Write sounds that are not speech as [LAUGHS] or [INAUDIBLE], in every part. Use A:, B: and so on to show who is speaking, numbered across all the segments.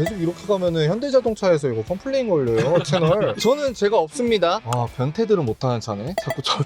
A: 계속 이렇게 가면은 현대자동차에서 이거 컴플레인 걸려요 채널? [LAUGHS] 저는 제가 없습니다. 아 변태들은 못하는 차네. 자꾸 저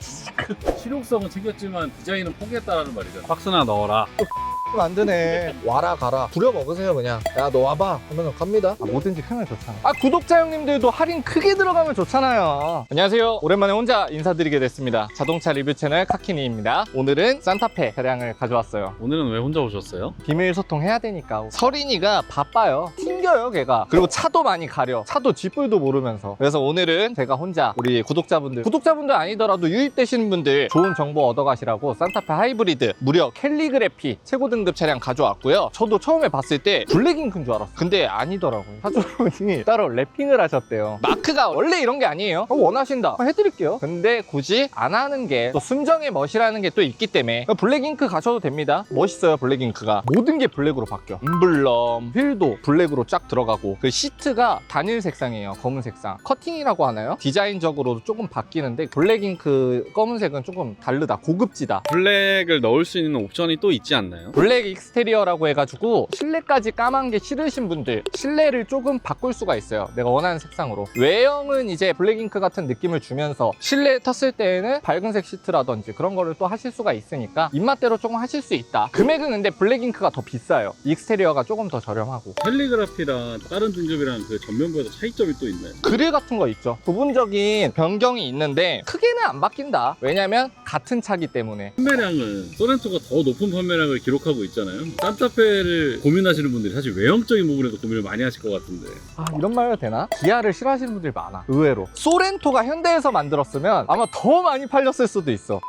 B: 실용성은 챙겼지만 디자인은 포기했다라는 말이잖아.
C: 박스나 넣어라. [LAUGHS]
A: 안 되네. 와라 가라. 부려 먹으세요 그냥. 야 너 와봐. 하면 갑니다. 아, 뭐든지 크면 좋잖아. 아 구독자 형님들도 할인 크게 들어가면 좋잖아요. 안녕하세요. 오랜만에 혼자 인사드리게 됐습니다. 자동차 리뷰 채널 카키니입니다. 오늘은 산타페 차량을 가져왔어요.
C: 오늘은 왜 혼자 오셨어요?
A: 비밀 소통해야 되니까. 서린이가 바빠요 튕겨요 걔가. 그리고 차도 많이 가려. 차도 쥐뿔도 모르면서. 그래서 오늘은 제가 혼자 우리 구독자분들 구독자분들 아니더라도 유입되시는 분들 좋은 정보 얻어가시라고 산타페 하이브리드 무려 캘리그래피 최고 등급 차량 가져왔고요. 저도 처음에 봤을 때 블랙잉크인 줄 알았어요. 근데 아니더라고요. 사주분이 [LAUGHS] 따로 랩핑을 하셨대요. 마크가 원래 이런 게 아니에요. 어, 원하신다. 어, 해드릴게요. 근데 굳이 안 하는 게 또 순정의 멋이라는 게 또 있기 때문에 블랙잉크 가셔도 됩니다. 멋있어요 블랙잉크가. 모든 게 블랙으로 바뀌어. 음블럼 휠도 블랙으로 쫙 들어가고 그 시트가 단일 색상이에요. 검은 색상. 커팅이라고 하나요? 디자인적으로도 조금 바뀌는데 블랙 잉크 검은색은 조금 다르다. 고급지다.
C: 블랙을 넣을 수 있는 옵션이 또 있지 않나요?
A: 블랙 익스테리어라고 해가지고 실내까지 까만 게 싫으신 분들 실내를 조금 바꿀 수가 있어요. 내가 원하는 색상으로. 외형은 이제 블랙 잉크 같은 느낌을 주면서 실내 탔을 때에는 밝은색 시트라든지 그런 거를 또 하실 수가 있으니까 입맛대로 조금 하실 수 있다. 금액은 근데 블랙 잉크가 더 비싸요. 익스테리어가 조금 더 저렴하고.
C: 캘리그라피 랑 다른 등급이랑 그 전면부에서 차이점이 또 있나요?
A: 그릴 같은 거 있죠 부분적인 변경이 있는데 크게는 안 바뀐다 왜냐면 같은 차기 때문에
C: 판매량은 소렌토가 더 높은 판매량을 기록하고 있잖아요. 산타페를 고민하시는 분들이 사실 외형적인 부분에도 고민을 많이 하실 것 같은데
A: 아 이런 말 해도 되나? 기아를 싫어하시는 분들이 많아 의외로 소렌토가 현대에서 만들었으면 아마 더 많이 팔렸을 수도 있어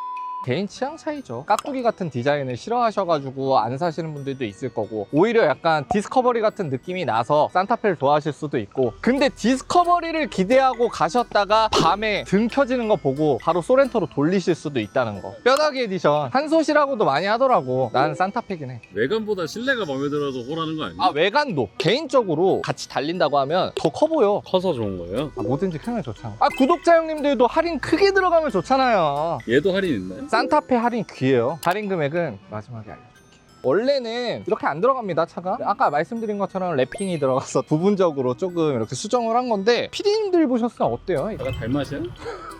A: 개인 취향 차이죠 깍두기 같은 디자인을 싫어하셔가지고 안 사시는 분들도 있을 거고 오히려 약간 디스커버리 같은 느낌이 나서 산타페를 좋아하실 수도 있고 근데 디스커버리를 기대하고 가셨다가 밤에 등 켜지는 거 보고 바로 소렌토로 돌리실 수도 있다는 거 뼈다귀 에디션 한솥이라고도 많이 하더라고 난 산타페긴 해
C: 외관보다 실내가 마음에 들어서 호라는 거 아니에요?
A: 아 외관도 개인적으로 같이 달린다고 하면 더 커 보여
C: 커서 좋은 거예요?
A: 아, 뭐든지 크면 좋잖아. 아, 구독자 형님들도 할인 크게 들어가면 좋잖아요.
C: 얘도 할인 있나요?
A: 산타페 할인 귀해요. 할인 금액은 마지막에 알려줄게요. 원래는 이렇게 안 들어갑니다, 차가. 아까 말씀드린 것처럼 랩핑이 들어가서 부분적으로 조금 이렇게 수정을 한 건데, 피디님들 보셨으면 어때요?
C: 내가 달맛이야?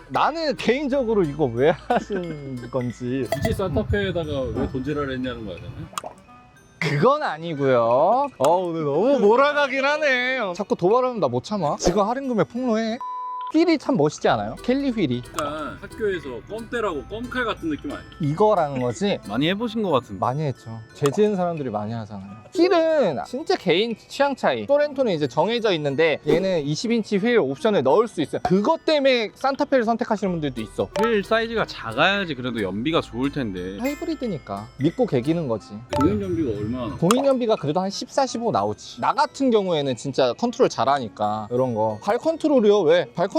A: 나는 개인적으로 이거 왜 하신 건지.
C: 굳이 산타페에다가 왜 돈질을 했냐는 거잖아요.
A: 그건 아니고요. 어, 오늘 너무 몰아가긴 하네. 자꾸 도발하면 나 못 참아. 지금 할인 금액 폭로해. 휠이 참 멋있지 않아요? 켈리 휠이.
C: 약간 학교에서 껌때라고 껌칼 같은 느낌 아니에요?
A: 이거라는 거지. [LAUGHS]
C: 많이 해보신 것 같은데
A: 많이 했죠. 재지은 사람들이 많이 하잖아요. 휠은 진짜 개인 취향 차이. 소렌토는 이제 정해져 있는데 얘는 20인치 휠 옵션을 넣을 수 있어요. 그것 때문에 산타페를 선택하시는 분들도 있어.
D: 휠 사이즈가 작아야지 그래도 연비가 좋을 텐데
A: 하이브리드니까 믿고 개기는 거지.
C: 공인 연비가 얼마나
A: 공인 연비가 그래도 한 14, 15 나오지. 나 같은 경우에는 진짜 컨트롤 잘하니까 이런 거. 발 컨트롤이요? 왜? 발 컨트롤.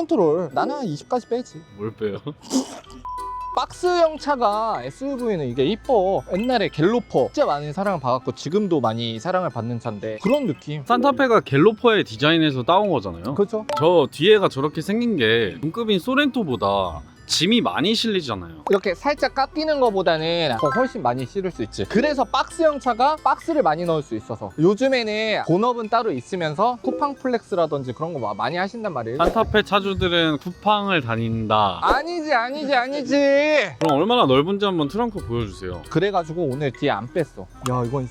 A: 나는 한 20까지 빼지.
D: 뭘 빼요? [LAUGHS]
A: 박스형 차가 SUV는 이게 이뻐. 옛날에 갤로퍼 진짜 많은 사랑을 받았고 지금도 많이 사랑을 받는 차인데 그런 느낌.
D: 산타페가 갤로퍼의 디자인에서 따온 거잖아요
A: 그렇죠.
D: 저 뒤에가 저렇게 생긴 게 중급인 소렌토보다 짐이 많이 실리잖아요
A: 이렇게 살짝 깎이는 것보다는 더 훨씬 많이 실을 수 있지. 그래서 박스형 차가 박스를 많이 넣을 수 있어서 요즘에는 본업은 따로 있으면서 쿠팡 플렉스라든지 그런 거 많이 하신단 말이에요.
D: 산타페 차주들은 쿠팡을 다닌다
A: 아니지 아니지 아니지.
D: 그럼 얼마나 넓은지 한번 트렁크 보여주세요
A: 그래가지고 오늘 뒤에 안 뺐어. 야 이건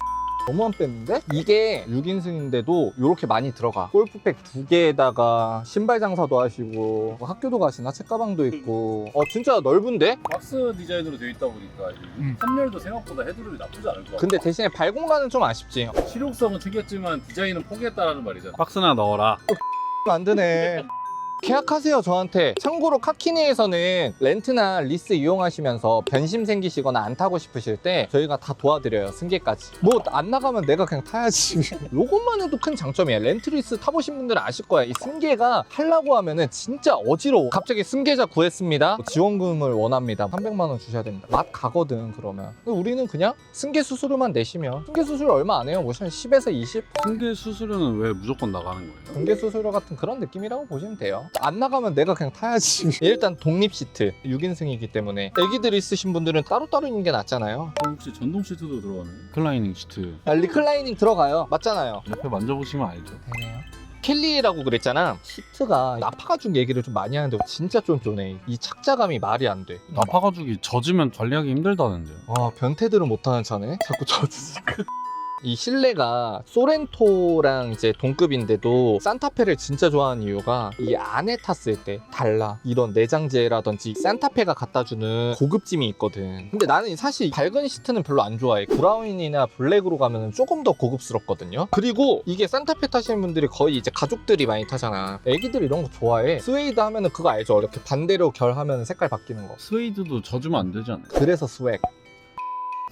A: 너무 안 뺐는데? 이게 6인승인데도 이렇게 많이 들어가. 골프백 두 개에다가 신발 장사도 하시고 뭐 학교도 가시나 책가방도 있고. 어 진짜 넓은데?
B: 박스 디자인으로 되어 있다 보니까 이
A: 음.
B: 판넬도 생각보다 헤드룸이 나쁘지 않을 것 같아.
A: 근데 대신에 발 공간은 좀 아쉽지.
B: 실용성은 챙겼지만 디자인은 포기했다라는 말이잖아.
D: 박스나 넣어라
A: 안 되네. [LAUGHS] 계약하세요 저한테. 참고로 카키니에서는 렌트나 리스 이용하시면서 변심 생기시거나 안 타고 싶으실 때 저희가 다 도와드려요 승계까지. 뭐 안 나가면 내가 그냥 타야지. [LAUGHS] 요것만 해도 큰 장점이에요. 렌트 리스 타보신 분들은 아실 거야 이 승계가 하려고 하면은 진짜 어지러워. 갑자기 승계자 구했습니다. 지원금을 원합니다. 300만 원 주셔야 됩니다. 맛 가거든 그러면. 우리는 그냥 승계 수수료만 내시면. 승계 수수료 얼마 안 해요. 뭐한 10에서 20
D: 승계 수수료는 왜 무조건 나가는 거예요?
A: 공개 수수료 같은 그런 느낌이라고 보시면 돼요. 안 나가면 내가 그냥 타야지. [LAUGHS] 일단 독립 시트 6인승이기 때문에 애기들 있으신 분들은 따로따로 있는 게 낫잖아요.
C: 어, 혹시 전동 시트도 들어가나요?
D: 클라이닝 시트
A: 아, 리클라이닝 들어가요. 맞잖아요.
D: 옆에 만져보시면 알죠.
A: 되네요. 켈리라고 그랬잖아. 시트가 나파가죽 얘기를 좀 많이 하는데 진짜 쫀쫀해. 이 착자감이 말이 안 돼.
D: 나파가죽이 젖으면 관리하기 힘들다는데요.
A: 아 변태들은 못하는 차네. 자꾸 젖으니까. 이 실내가 소렌토랑 이제 동급인데도 산타페를 진짜 좋아하는 이유가 이 안에 탔을 때 달라. 이런 내장재라든지 산타페가 갖다주는 고급짐이 있거든. 근데 나는 사실 밝은 시트는 별로 안 좋아해. 브라운이나 블랙으로 가면 조금 더 고급스럽거든요. 그리고 이게 산타페 타시는 분들이 거의 이제 가족들이 많이 타잖아. 애기들 이런 거 좋아해. 스웨이드 하면은 그거 알죠? 이렇게 반대로 결하면 색깔 바뀌는 거.
D: 스웨이드도 젖으면 안 되지 않나요?
A: 그래서 스웩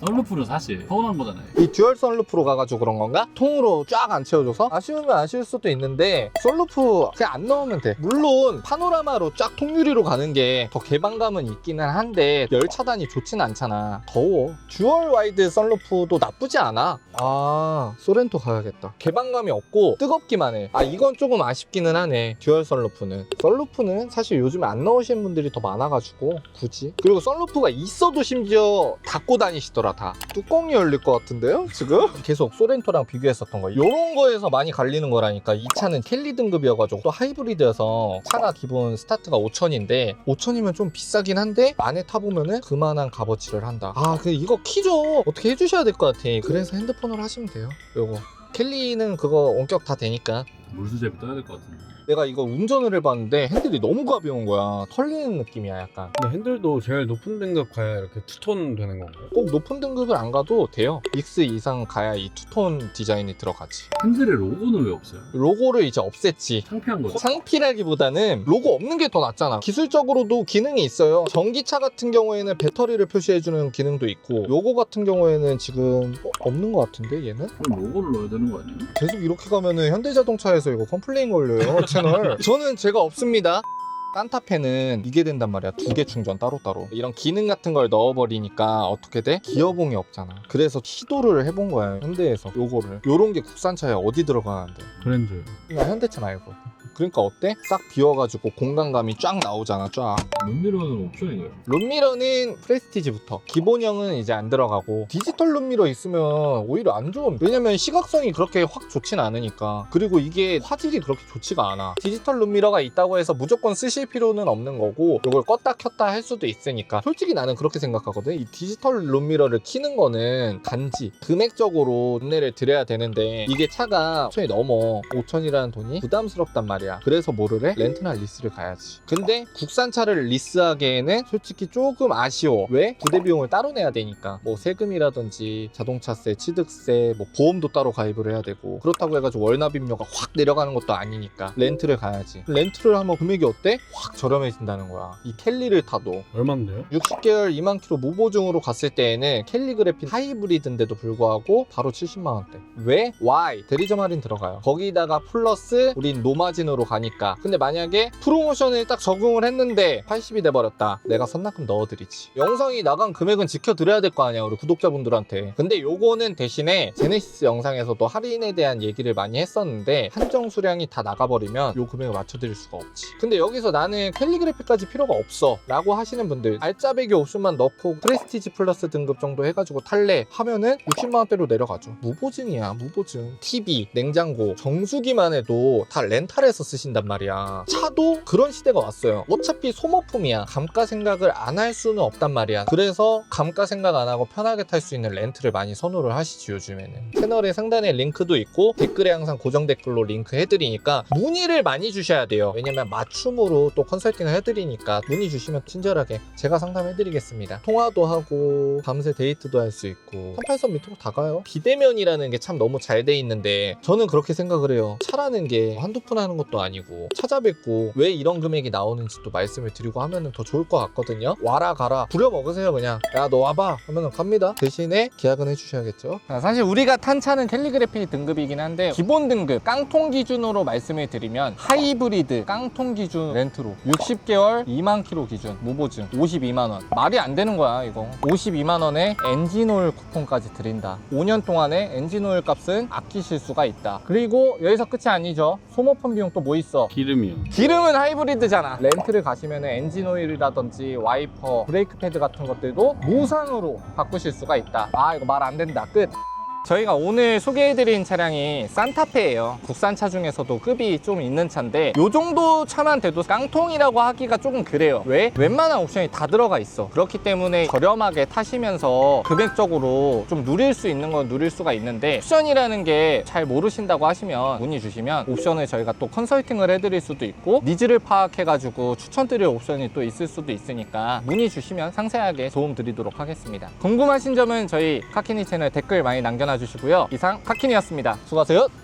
C: 썬루프는 사실. 서운한 거잖아요.
A: 이 듀얼 선루프로 가가지고 그런 건가? 통으로 쫙 안 채워줘서? 아쉬우면 아쉬울 수도 있는데 선루프 그냥 안 넣으면 돼. 물론 파노라마로 쫙 통유리로 가는 게 더 개방감은 있기는 한데 열 차단이 좋진 않잖아. 더워. 듀얼 와이드 선루프도 나쁘지 않아. 아 소렌토 가야겠다. 개방감이 없고 뜨겁기만 해 아 이건 조금 아쉽기는 하네 듀얼 선루프는. 선루프는 사실 요즘에 안 넣으시는 분들이 더 많아가지고 굳이. 그리고 선루프가 있어도 심지어 닫고 다니시더라 다 뚜껑이 열릴 것 같은데요 지금? [LAUGHS] 계속 소렌토랑 비교했었던 거 요런 거에서 많이 갈리는 거라니까 이 차는 켈리 등급이어가지고 또 하이브리드여서 차가 기본 스타트가 5천인데 5천이면 좀 비싸긴 한데 안에 타보면은 그만한 값어치를 한다. 아그 이거 키죠 어떻게 해주셔야 될 것 같아. 그래서 핸드폰으로 하시면 돼요. 요거. 켈리는 그거 원격 다 되니까.
C: 물수제비 떠야 될 것 같은데.
A: 내가 이거 운전을 해봤는데 핸들이 너무 가벼운 거야 털리는 느낌이야 약간
D: 근데 핸들도 제일 높은 등급 가야 이렇게 투톤 되는 건가요?
A: 꼭 높은 등급을 안 가도 돼요 익스 이상 가야 이 투톤 디자인이 들어가지
C: 핸들에 로고는 왜 없어요?
A: 로고를 이제 없앴지
C: 창피한 거죠.
A: 상피라기보다는 로고 없는 게 더 낫잖아 기술적으로도 기능이 있어요 전기차 같은 경우에는 배터리를 표시해주는 기능도 있고 요거 같은 경우에는 지금 어, 없는 것 같은데 얘는?
C: 그럼 로고를 넣어야 되는 거 아니에요?
A: 계속 이렇게 가면은 현대자동차에서 이거 컴플레인 걸려요 [LAUGHS] 채널 [LAUGHS] 저는 제가 없습니다. 산타페는 이게 된단 말이야. 두 개 충전 따로따로. 이런 기능 같은 걸 넣어버리니까 어떻게 돼? 기어봉이 없잖아. 그래서 시도를 해본 거야 현대에서. 요거를. 요런 게 국산차에 어디 들어가는데?
D: 그랜저.
A: 그냥 현대차 말고 그러니까 어때? 싹 비워가지고 공간감이 쫙 나오잖아 쫙.
C: 룸미러는 옵션이에요.
A: 룸미러는 프레스티지부터. 기본형은 이제 안 들어가고. 디지털 룸미러 있으면 오히려 안 좋은 왜냐면 시각성이 그렇게 확 좋진 않으니까. 그리고 이게 화질이 그렇게 좋지가 않아. 디지털 룸미러가 있다고 해서 무조건 쓰실 필요는 없는 거고 이걸 껐다 켰다 할 수도 있으니까. 솔직히 나는 그렇게 생각하거든. 이 디지털 룸미러를 키는 거는 단지 금액적으로 돈내를 드려야 되는데 이게 차가 5천이 넘어. 5천이라는 돈이 부담스럽단 말이야 그래서 뭐를 해? 렌트나 리스를 가야지 근데 국산차를 리스하기에는 솔직히 조금 아쉬워 왜? 부대 비용을 따로 내야 되니까 뭐 세금이라든지 자동차세, 취득세, 뭐 보험도 따로 가입을 해야 되고 그렇다고 해가지고 월납임료가 확 내려가는 것도 아니니까 렌트를 가야지 렌트를 하면 금액이 어때? 확 저렴해진다는 거야 이 켈리를 타도
D: 얼만데요?
A: 60개월 2만 킬로 무보증으로 갔을 때에는 켈리 그래핀 하이브리드인데도 불구하고 바로 70만 원대. 왜? Why? 대리점 할인 들어가요. 거기다가 플러스 우린 노마진으로 가니까. 근데 만약에 프로모션을 딱 적용을 했는데 80이 돼 버렸다. 내가 선납금 넣어드리지. 영상이 나간 금액은 지켜드려야 될 거 아니야 우리 구독자분들한테. 근데 요거는 대신에 제네시스 영상에서도 할인에 대한 얘기를 많이 했었는데 한정 수량이 다 나가버리면 요 금액을 맞춰드릴 수가 없지. 근데 여기서 나는 캘리그래피까지 필요가 없어 라고 하시는 분들 알짜배기 옵션만 넣고 프레스티지 플러스 등급 정도 해가지고 탈래 하면은 60만원대로 내려가죠 무보증이야 무보증 TV, 냉장고, 정수기만 해도 다 렌탈해서 쓰신단 말이야. 차도 그런 시대가 왔어요. 어차피 소모품이야. 감가 생각을 안 할 수는 없단 말이야. 그래서 감가 생각 안 하고 편하게 탈 수 있는 렌트를 많이 선호를 하시지 요즘에는. 채널의 상단에 링크도 있고 댓글에 항상 고정 댓글로 링크 해드리니까 문의를 많이 주셔야 돼요. 왜냐면 맞춤으로 또 컨설팅을 해드리니까 문의 주시면 친절하게 제가 상담해드리겠습니다. 통화도 하고 밤새 데이트도 할 수 있고 38선 밑으로 다 가요. 비대면이라는 게 참 너무 잘 돼 있는데 저는 그렇게 생각을 해요. 차라는 게 한두 푼 하는 것도 아니고 찾아뵙고 왜 이런 금액이 나오는지 또 말씀을 드리고 하면 더 좋을 것 같거든요. 와라 가라. 부려먹으세요 그냥. 야 너 와봐. 하면 갑니다. 대신에 계약은 해주셔야겠죠. 사실 우리가 탄 차는 캘리그래피 등급이긴 한데 기본 등급 깡통 기준으로 말씀을 드리면 하이브리드 깡통 기준 렌트로 60개월 2만 킬로 기준 무보증 52만 원. 말이 안 되는 거야 이거. 52만 원에 엔진오일 쿠폰까지 드린다. 5년 동안에 엔진오일 값은 아끼실 수가 있다. 그리고 여기서 끝이 아니죠. 소모품 비용 또뭐 있어?
D: 기름이요.
A: 기름은 하이브리드잖아. 렌트를 가시면 엔진 오일이라든지 와이퍼, 브레이크 패드 같은 것들도 무상으로 바꾸실 수가 있다. 아, 이거 말 안 된다. 끝. 저희가 오늘 소개해드린 차량이 산타페예요. 국산차 중에서도 급이 좀 있는 차인데 이 정도 차만 돼도 깡통이라고 하기가 조금 그래요. 왜? 웬만한 옵션이 다 들어가 있어. 그렇기 때문에 저렴하게 타시면서 금액적으로 좀 누릴 수 있는 건 누릴 수가 있는데 옵션이라는 게 잘 모르신다고 하시면 문의 주시면 옵션을 저희가 또 컨설팅을 해드릴 수도 있고 니즈를 파악해가지고 추천드릴 옵션이 또 있을 수도 있으니까 문의 주시면 상세하게 도움 드리도록 하겠습니다. 궁금하신 점은 저희 카키니 채널 댓글 많이 남겨놔 주시고요. 이상 카키니였습니다. 수고하세요.